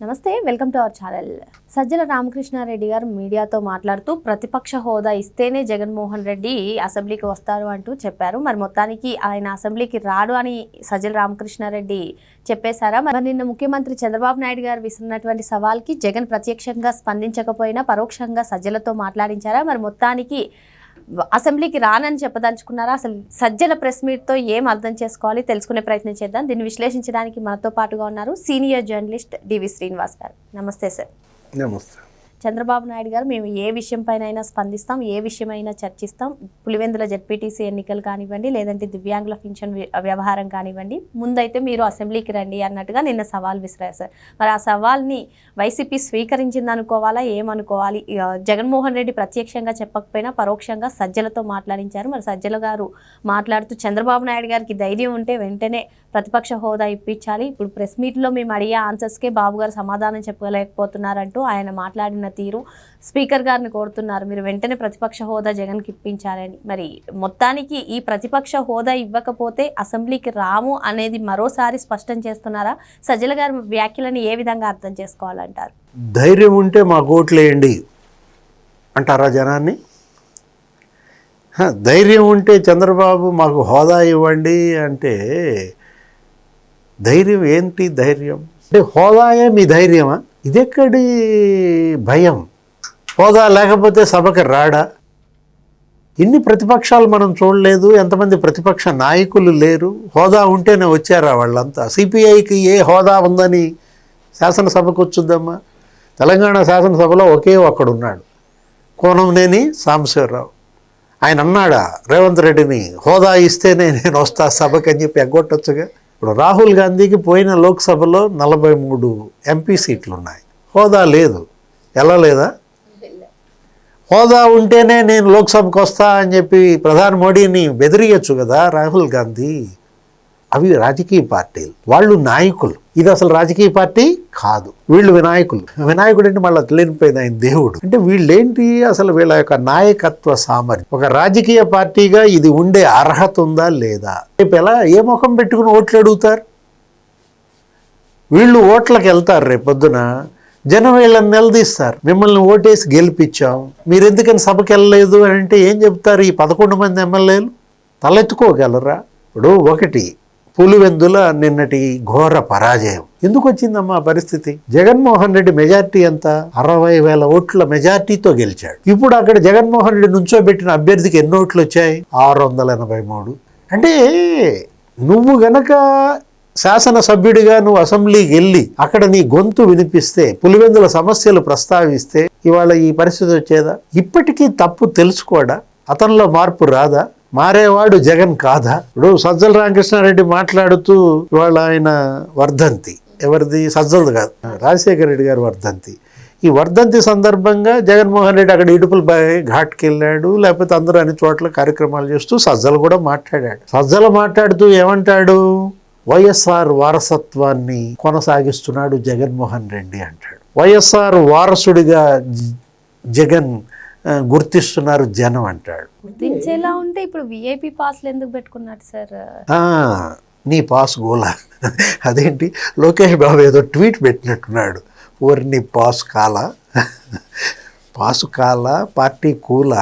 నమస్తే welcome to our channel. Sajjala Ramakrishna Reddy గారు మీడియాతో మాట్లాడుతూ ప్రతిపక్ష హోదా ఇస్తేనే జగన్మోహన్ రెడ్డి అసెంబ్లీకి వస్తారు అంటూ చెప్పారు. మరి మొత్తానికి ఆయన అసెంబ్లీకి రాడు అని సజ్జల రామకృష్ణారెడ్డి చెప్పేశారా? మరి నిన్న ముఖ్యమంత్రి చంద్రబాబు నాయుడు గారు విసిరినటువంటి సవాల్కి జగన్ ప్రత్యక్షంగా స్పందించకపోయినా పరోక్షంగా సజ్జలతో మాట్లాడించారా? మరి మొత్తానికి అసెంబ్లీకి రానని చెప్పదలుచుకున్నారా? అసలు సజ్జల ప్రెస్ మీట్తో ఏం అర్థం చేసుకోవాలి? తెలుసుకునే ప్రయత్నం చేద్దాం. దీన్ని విశ్లేషించడానికి మనతో పాటుగా ఉన్నారు సీనియర్ జర్నలిస్ట్ డివి శ్రీనివాస్ గారు. నమస్తే సార్. నమస్తే. చంద్రబాబు నాయుడు గారు మేము ఏ విషయంపైనైనా స్పందిస్తాం ఏ విషయమైనా చర్చిస్తాం. పులివెందుల జడ్పీటీసీ ఎన్నికలు కానివ్వండి లేదంటే దివ్యాంగుల పింఛన్ వ్య- వ్యవహారం కానివ్వండి ముందైతే మీరు అసెంబ్లీకి రండి అన్నట్టుగా నిన్న సవాల్ విసిరారు సార్. మరి ఆ సవాల్ని వైసీపీ స్వీకరించింది అనుకోవాలా ఏమనుకోవాలి? జగన్మోహన్ రెడ్డి ప్రత్యక్షంగా చెప్పకపోయినా పరోక్షంగా సజ్జలతో మాట్లాడించారు. మరి సజ్జల గారు మాట్లాడుతూ చంద్రబాబు నాయుడు గారికి ధైర్యం ఉంటే వెంటనే ప్రతిపక్ష హోదా ఇప్పించాలి. ఇప్పుడు ప్రెస్ మీట్లో మేము అడిగే ఆన్సర్స్కే బాబు గారు సమాధానం చెప్పలేకపోతున్నారంటూ ఆయన మాట్లాడిన తీరు. స్పీకర్ గారిని కోరుతున్నారు. మీరు వెంటనే ప్రతిపక్ష హోదా జగన్కి ఇప్పించాలని. మరి మొత్తానికి ఈ ప్రతిపక్ష హోదా ఇవ్వకపోతే అసెంబ్లీకి రాము అనేది మరోసారి స్పష్టం చేస్తున్నారా? సజ్జల గారి వ్యాఖ్యలను ఏ విధంగా అర్థం చేసుకోవాలంటారు? ధైర్యం ఉంటే మాకు ఓట్లేయండి అంటారా జనాన్ని? ధైర్యం ఉంటే చంద్రబాబు మాకు హోదా ఇవ్వండి అంటే ధైర్యం ఏంటి ధైర్యం? అంటే హోదాయే మీ ధైర్యమా? ఇదెక్కడి భయం? హోదా లేకపోతే సభకి రాడా? ఇన్ని ప్రతిపక్షాలు మనం చూడలేదు ఎంతమంది ప్రతిపక్ష నాయకులు లేరు హోదా ఉంటేనే వచ్చారా వాళ్ళంతా? సిపిఐకి ఏ హోదా ఉందని శాసనసభకు వచ్చుద్దమ్మా? తెలంగాణ శాసనసభలో ఒకే ఒక్కడున్నాడు కోనంనేని సాంబశివరావు. ఆయన అన్నాడా రేవంత్ రెడ్డిని హోదా ఇస్తేనే నేను వస్తా సభకి అని చెప్పి ఎగ్గొట్టొచ్చుగా? ఇప్పుడు రాహుల్ గాంధీకి పోయిన లోక్సభలో నలభై మూడు ఎంపీ సీట్లు ఉన్నాయి హోదా లేదు. ఎలా లేదా? హోదా ఉంటేనే నేను లోక్సభకు వస్తా అని చెప్పి ప్రధాని మోడీని బెదిరియచ్చు కదా రాహుల్ గాంధీ. అవి రాజకీయ పార్టీలు. వాళ్ళు నాయకులు. ఇది అసలు రాజకీయ పార్టీ కాదు. వీళ్ళు వినాయకులు. వినాయకుడు అంటే మళ్ళీ తెలియనిపోయింది ఆయన దేవుడు. అంటే వీళ్ళేంటి అసలు వీళ్ళ యొక్క నాయకత్వ సామర్థ్యం? ఒక రాజకీయ పార్టీగా ఇది ఉండే అర్హత ఉందా లేదా? రేపు ఎలా ఏ ముఖం పెట్టుకుని ఓట్లు అడుగుతారు? వీళ్ళు ఓట్లకు వెళ్తారు రేపు పొద్దున. జనం వీళ్ళని నిలదీస్తారు. మిమ్మల్ని ఓటేసి గెలిపించాం. మీరు ఎందుకని సభకి వెళ్ళలేదు అని అంటే ఏం చెప్తారు ఈ పదకొండు మంది ఎమ్మెల్యేలు? తలెత్తుకోగలరా? ఇప్పుడు ఒకటి పులివెందుల నిన్నటి ఘోర పరాజయం. ఎందుకు వచ్చిందమ్మా పరిస్థితి? జగన్మోహన్ రెడ్డి మెజార్టీ ఎంత? అరవై వేల ఓట్ల మెజార్టీతో గెలిచాడు. ఇప్పుడు అక్కడ జగన్మోహన్ రెడ్డి నుంచోబెట్టిన అభ్యర్థికి ఎన్ని ఓట్లు వచ్చాయి? ఆరు వందల ఎనభై మూడు. అంటే నువ్వు గనక శాసనసభ్యుడిగా నువ్వు అసెంబ్లీకి వెళ్ళి అక్కడ నీ గొంతు వినిపిస్తే పులివెందుల సమస్యలు ప్రస్తావిస్తే ఇవాళ ఈ పరిస్థితి వచ్చేదా? ఇప్పటికీ తప్పు తెలుసుకోడా? అతనిలో మార్పు రాదా? మారేవాడు జగన్ కాదా? ఇప్పుడు సజ్జల రామకృష్ణారెడ్డి మాట్లాడుతూ ఇవాళ ఆయన వర్ధంతి. ఎవరిది? సజ్జలది కాదు. రాజశేఖర రెడ్డి గారు వర్ధంతి. ఈ వర్ధంతి సందర్భంగా జగన్మోహన్ రెడ్డి అక్కడ ఇడుపుల ఘాట్కి వెళ్ళాడు లేకపోతే అందరూ అన్ని చోట్ల కార్యక్రమాలు చేస్తూ సజ్జలు కూడా మాట్లాడాడు. సజ్జలు మాట్లాడుతూ ఏమంటాడు? వైఎస్ఆర్ వారసత్వాన్ని కొనసాగిస్తున్నాడు జగన్మోహన్ రెడ్డి అంటాడు. వైఎస్ఆర్ వారసుడిగా జగన్ గుర్తిస్తున్నారు జనం అంటాడు. గుర్తించేలా ఉంటే ఇప్పుడు విఐపి పాస్లు ఎందుకు పెట్టుకున్నారు సార్? నీ పాస్ గోల. అదేంటి? లోకేష్ బాబు ఏదో ట్వీట్ పెట్టినట్టున్నాడు. ఓరి నీ పాస్ కాల. పాసు కాల పార్టీ కూల.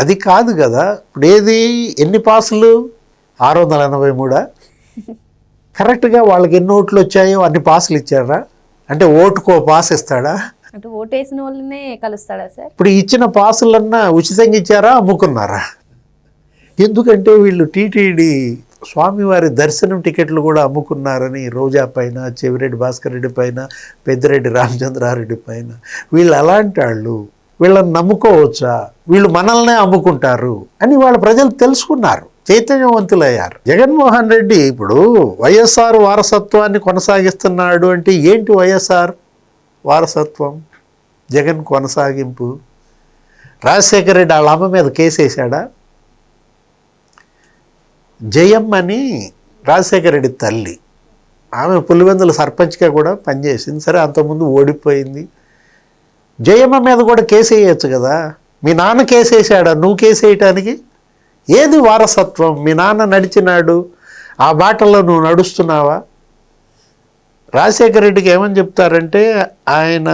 అది కాదు కదా. ఇప్పుడు ఏది? ఎన్ని పాసులు? ఆరు వందల ఎనభై మూడా? కరెక్ట్గా వాళ్ళకి ఎన్ని ఓట్లు వచ్చాయో అన్ని పాసులు ఇచ్చారా? అంటే ఓటుకో పాస్ ఇస్తాడా? అంటే ఓటేసిన వాళ్ళనే కలుస్తాడా సార్? ఇప్పుడు ఇచ్చిన పాసులన్నా ఉచితంగా ఇచ్చారా అమ్ముకున్నారా? ఎందుకంటే వీళ్ళు టీటీడీ స్వామివారి దర్శనం టికెట్లు కూడా అమ్ముకున్నారని రోజా పైన చెవిరెడ్డి భాస్కర్ రెడ్డి పైన పెద్దిరెడ్డి రామచంద్రారెడ్డి పైన. వీళ్ళు అలాంటి వాళ్ళు వీళ్ళని నమ్ముకోవచ్చా? వీళ్ళు మనల్నే అమ్ముకుంటారు అని వాళ్ళ ప్రజలు తెలుసుకున్నారు చైతన్యవంతులయ్యారు. జగన్మోహన్ రెడ్డి ఇప్పుడు వైఎస్ఆర్ వారసత్వాన్ని కొనసాగిస్తున్నాడు అంటే ఏంటి వైఎస్ఆర్? వారసత్వం జగన్ కొనసాగింపు. రాజశేఖర రెడ్డి వాళ్ళ అమ్మ మీద కేసేశాడా జయమ్మని జయమ్మ అని రాజశేఖర రెడ్డి తల్లి. ఆమె పులివెందుల సర్పంచ్గా కూడా పనిచేసింది. సరే అంతకుముందు ఓడిపోయింది. జయమ్మ మీద కూడా కేసు వేయచ్చు కదా. మీ నాన్న కేసు వేసాడా నువ్వు కేసు వేయటానికి? ఏది వారసత్వం? మీ నాన్న నడిచినాడు. ఆ బాటలో నువ్వు నడుస్తున్నావా? రాజశేఖర రెడ్డికి ఏమని చెప్తారంటే ఆయన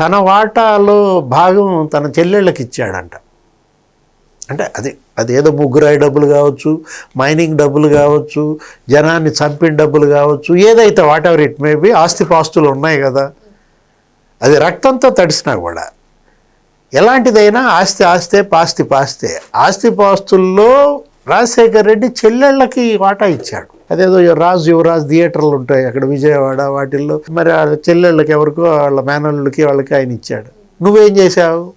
తన వాటాలో భాగం తన చెల్లెళ్ళకి ఇచ్చాడంట. అంటే అది అది ఏదో ముగ్గురాయి డబ్బులు కావచ్చు మైనింగ్ డబ్బులు కావచ్చు జనాన్ని చంపిన డబ్బులు కావచ్చు ఏదైతే whatever it may be ఆస్తి పాస్తులు ఉన్నాయి కదా అది రక్తంతో తడిసినా కూడా. ఎలాంటిదైనా ఆస్తి ఆస్తే పాస్తి పాస్తే. ఆస్తి పాస్తుల్లో రాజశేఖర్ రెడ్డి చెల్లెళ్ళకి వాటా ఇచ్చాడు. అదేదో రాజు యువరాజ్ థియేటర్లు ఉంటాయి అక్కడ విజయవాడ వాటిల్లో. మరి ఆ చెల్లెళ్ళకి ఎవరికో వాళ్ళ మేనళ్ళకి వాళ్ళకి ఆయన ఇచ్చాడు. నువ్వేం చేశావు?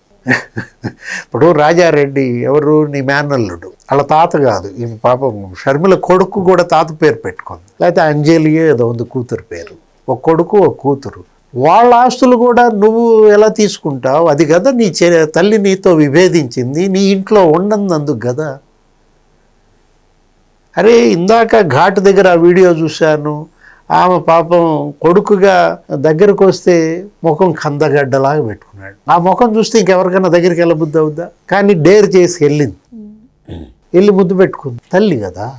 ఇప్పుడు రాజారెడ్డి ఎవరు? నీ మేనల్లుడు. వాళ్ళ తాత కాదు. ఈ పాపం షర్మిల కొడుకు కూడా తాత పేరు పెట్టుకుంది. లేకపోతే అంజలియో ఏదో ఉంది కూతురు పేరు. ఒక కొడుకు ఒక కూతురు. వాళ్ళ ఆస్తులు కూడా నువ్వు ఎలా తీసుకుంటావు? అది కదా నీ చె తల్లి నీతో విభేదించింది. నీ ఇంట్లో ఉండనందుకు కదా అరే ఇందాక ఘాట్ దగ్గర ఆ వీడియో చూశాను. ఆమె పాపం కొడుకుగా దగ్గరకు వస్తే ముఖం కందగడ్డలాగా పెట్టుకున్నాడు. ఆ ముఖం చూస్తే ఇంకెవరికైనా దగ్గరికి వెళ్ళబుద్ధి అవుద్దా? కానీ డేర్ చేసి వెళ్ళింది. వెళ్ళి ముద్దు పెట్టుకుంది. తల్లి కదా.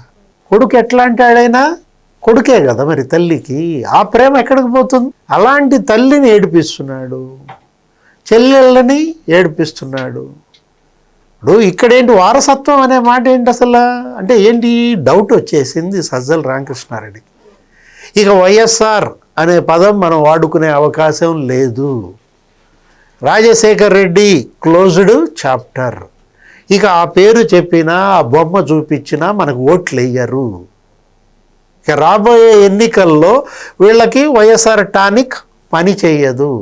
కొడుకు ఎట్లా అంటాడైనా కొడుకే కదా మరి తల్లికి. ఆ ప్రేమ ఎక్కడికి పోతుంది? అలాంటి తల్లిని ఏడిపిస్తున్నాడు. చెల్లెళ్ళని ఏడిపిస్తున్నాడు. ఇప్పుడు ఇక్కడేంటి వారసత్వం అనే మాట ఏంటి అసలు? అంటే ఏంటి? డౌట్ వచ్చేసింది సజ్జల రామకృష్ణారెడ్డికి ఇక వైఎస్ఆర్ అనే పదం మనం వాడుకునే అవకాశం లేదు. రాజశేఖర్ రెడ్డి క్లోజ్డ్ చాప్టర్ ఇక ఆ పేరు చెప్పినా ఆ బొమ్మ చూపించినా మనకు ఓట్లు వేయరు. ఇక రాబోయే ఎన్నికల్లో వీళ్ళకి వైఎస్ఆర్ టానిక్ పని చేయదు.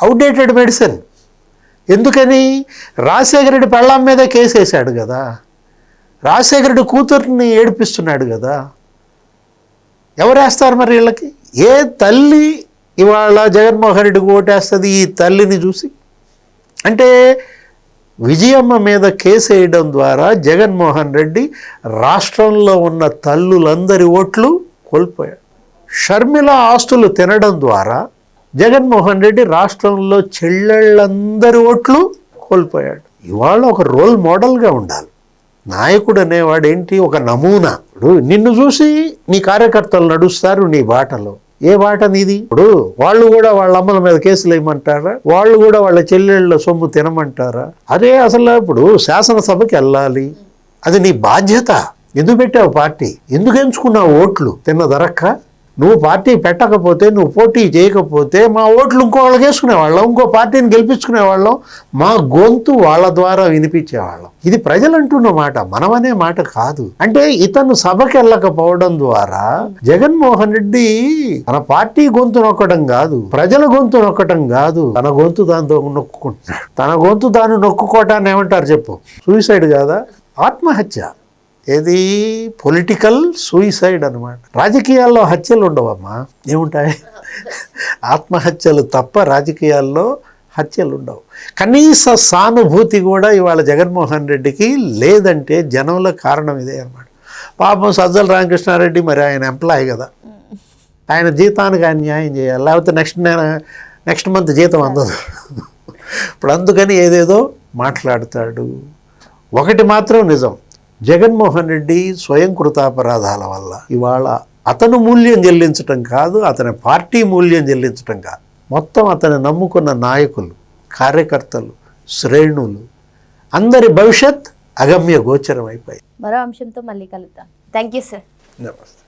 అవుట్డేటెడ్ మెడిసిన్ ఎందుకని? రాజశేఖరెడ్డి పెళ్ళాం మీద కేసు వేశాడు కదా. రాజశేఖరెడ్డి కూతుర్ని ఏడిపిస్తున్నాడు కదా. ఎవరేస్తారు మరి వీళ్ళకి? ఏ తల్లి ఇవాళ జగన్మోహన్ రెడ్డికి ఓటేస్తుంది ఈ తల్లిని చూసి? అంటే విజయమ్మ మీద కేసు వేయడం ద్వారా జగన్మోహన్ రెడ్డి రాష్ట్రంలో ఉన్న తల్లులందరి ఓట్లు కోల్పోయాడు. షర్మిల ఆస్తులు తినడం ద్వారా జగన్మోహన్ రెడ్డి రాష్ట్రంలో చెల్లెళ్ళందరి ఓట్లు కోల్పోయాడు. ఇవాళ ఒక రోల్ మోడల్గా ఉండాలి. నాయకుడు అనేవాడు ఏంటి ఒక నమూనా. ఇప్పుడు నిన్ను చూసి నీ కార్యకర్తలు నడుస్తారు నీ బాటలో. ఏ బాట నీది? ఇప్పుడు వాళ్ళు కూడా వాళ్ళ అమ్మల మీద కేసులు వేయమంటారా? వాళ్ళు కూడా వాళ్ళ చెల్లెళ్ళ సొమ్ము తినమంటారా? అదే అసలు ఇప్పుడు శాసనసభకి వెళ్ళాలి. అది నీ బాధ్యత. ఎందుకు పెట్టావు పార్టీ? ఎందుకు ఎంచుకున్నావు ఓట్లు? తిన్న దొరక్క? నువ్వు పార్టీ పెట్టకపోతే నువ్వు పోటీ చేయకపోతే మా ఓట్లు ఇంకో వాళ్ళకి వేసుకునేవాళ్ళం ఇంకో పార్టీని గెలిపించుకునేవాళ్ళం. మా గొంతు వాళ్ళ ద్వారా వినిపించేవాళ్ళం. ఇది ప్రజలు అంటున్న మాట మనమనే మాట కాదు. అంటే ఇతను సభకి వెళ్ళకపోవడం ద్వారా జగన్మోహన్ రెడ్డి తన పార్టీ గొంతు నొక్కడం కాదు ప్రజల గొంతు నొక్కడం కాదు తన గొంతు దాంతో నొక్కుంటున్నాడు తన గొంతు దాన్ని నొక్కుకోవటాన్ని ఏమంటారు చెప్పు? సూసైడ్ కాదా? ఆత్మహత్య. ఏది? పొలిటికల్ సూయిసైడ్ అనమాట రాజకీయాల్లో హత్యలు ఉండవమ్మా. ఏముంటాయి? ఆత్మహత్యలు తప్ప రాజకీయాల్లో హత్యలు ఉండవు. కనీస సానుభూతి కూడా ఇవాళ జగన్మోహన్ రెడ్డికి లేదంటే జనంలో కారణం ఇదే అనమాట పాపం సజ్జల రామకృష్ణారెడ్డి మరి ఆయన ఎంప్లాయ్ కదా. ఆయన జీతానికి ఆయన న్యాయం చేయాలి. లేకపోతే నెక్స్ట్ నెక్స్ట్ మంత్ జీతం అందదు. ఇప్పుడు అందుకని ఏదేదో మాట్లాడతాడు. ఒకటి మాత్రం నిజం. జగన్మోహన్ రెడ్డి స్వయం కృతాపరాధాల వల్ల ఇవాళ అతను మూల్యం చెల్లించటం కాదు అతని పార్టీ మూల్యం చెల్లించటం కాదు. మొత్తం అతను నమ్ముకున్న నాయకులు కార్యకర్తలు శ్రేణులు అందరి భవిష్యత్ అగమ్య గోచరం అయిపోయింది. మరో అంశంతో మళ్ళీ కలుద్దాం. Thank you sir. నమస్తే.